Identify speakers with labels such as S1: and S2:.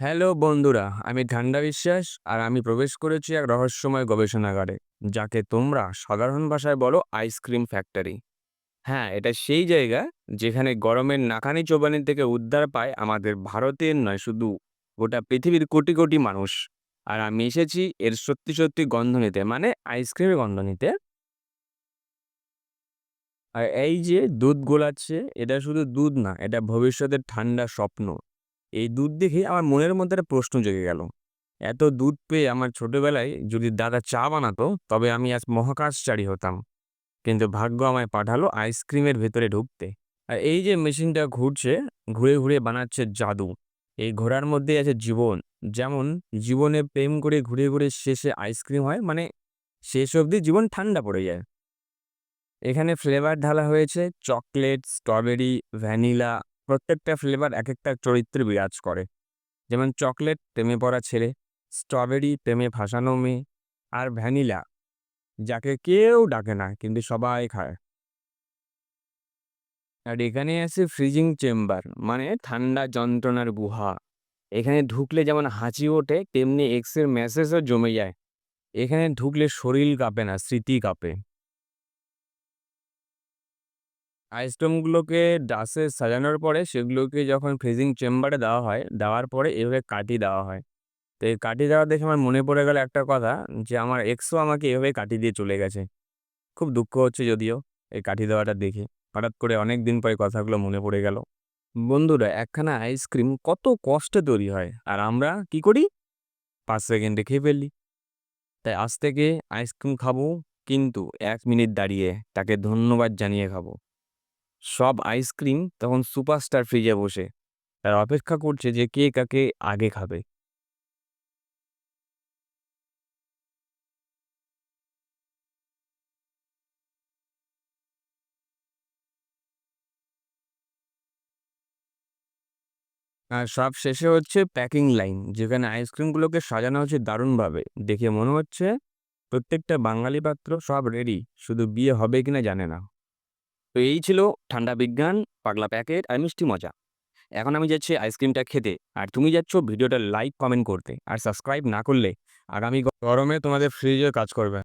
S1: Hello বন্ধুরা, আমি ঠান্ডা বিশ্বাস আর আমি প্রবেশ করেছি এক রহস্যময় গবেষণাগারে, যাকে তোমরা সাধারণ ভাষায় বলো আইসক্রিম ফ্যাক্টরি হ্যাঁ এটা সেই জায়গা যেখানে গরমের নাকানি চোবানি থেকে উদ্ধার পায় আমাদের ভারতের নয়, শুধু গোটা পৃথিবীর কোটি কোটি মানুষ। আর আমি এসেছি এর সত্যি সত্যি গন্ধ নিতে মানে আইসক্রিমের গন্ধ নিতে। আর এই যে দুধ গোলাচ্ছে, এটা শুধু দুধ না, এটা ভবিষ্যতের ঠান্ডা স্বপ্ন। এই দুধ দেখে আমার মনের মধ্যে একটা প্রশ্ন জেগে গেল। এত দুধ পেয়ে আমার ছোটবেলায় যদি দাদা চা বানাতো, তবে আমি আজ মহাকাশচারী হতাম। কিন্তু ভাগ্য আমায় পাঠালো আইসক্রিমের ভেতরে ঢুকতে। আর এই যে মেশিনটা ঘুরছে, ঘুরে ঘুরে বানাচ্ছে জাদু। এই ঘোড়ার মধ্যে আছে জীবন। যেমন জীবনে প্রেম করে ঘুরে ঘুরে শেষে আইসক্রিম হয় মানে শেষ অবধি জীবন ঠান্ডা পড়ে যায়। এখানে ফ্লেভার ঢালা হয়েছে, চকলেট, স্ট্রবেরি, ভ্যানিলা প্রত্যেকটা ফ্লেভার এক একটা চরিত্রে বিরাজ করে। যেমন চকলেট প্রেমে পড়া ছেলে স্ট্রবেরি প্রেমে ভাসানো মেয়ে, আর ভ্যানিলা যাকে কেউ ডাকে না, কিন্তু সবাই খায়। আর এখানে আছে ফ্রিজিং চেম্বার মানে ঠান্ডা যন্ত্রণার গুহা। এখানে ঢুকলে যেমন হাঁচি ওঠে, তেমনি এক্সের মেসেজও জমে যায়। এখানে ঢুকলে শরীর কাঁপে না, স্মৃতি কাঁপে। আইসক্রিমগুলোকে ডাসে সাজানোর পরে সেগুলোকে যখন ফ্রিজিং চেম্বারে দেওয়া হয়, দেওয়ার পরে এভাবে কাটিয়ে দেওয়া হয়। তো এই কাটিয়ে দেওয়া দেখে আমার মনে পড়ে গেল একটা কথা যে আমার এক্সও আমাকে এভাবে কাটিয়ে দিয়ে চলে গেছে। খুব দুঃখ হচ্ছে যদিও এই কাটিয়ে দেওয়াটা দেখে। হঠাৎ করে অনেক দিন পরে কথাগুলো মনে পড়ে গেল। বন্ধুরা, একখানা আইসক্রিম কত কষ্টে তৈরি হয়। আর আমরা কি করি? পাঁচ সেকেন্ডে খেয়ে ফেললি তাই আজ থেকে আইসক্রিম খাব, কিন্তু এক মিনিট দাঁড়িয়ে তাকে ধন্যবাদ জানিয়ে খাব। সব আইসক্রিম তখন সুপারস্টার ফ্রিজে বসে। তার অপেক্ষা করছে যে কে কাকে আগে খাবে। আর সব শেষে হচ্ছে প্যাকিং লাইন, যেখানে আইসক্রিমগুলোকে সাজানো হচ্ছে দারুণভাবে। দেখে মনে হচ্ছে প্রত্যেকটা বাঙালি পাত্র সব রেডি শুধু বিয়ে হবে কিনা জানে না। তো এই ছিল ঠান্ডা বিজ্ঞান, পাগলা প্যাকেট আর মিষ্টি মজা। এখন আমি যাচ্ছি আইসক্রিমটা খেতে। আর তুমি যাচ্ছ ভিডিওটা লাইক, কমেন্ট করতে। আর সাবস্ক্রাইব না করলে আগামী গরমে তোমাদের ফ্রিজে কাজ করবে।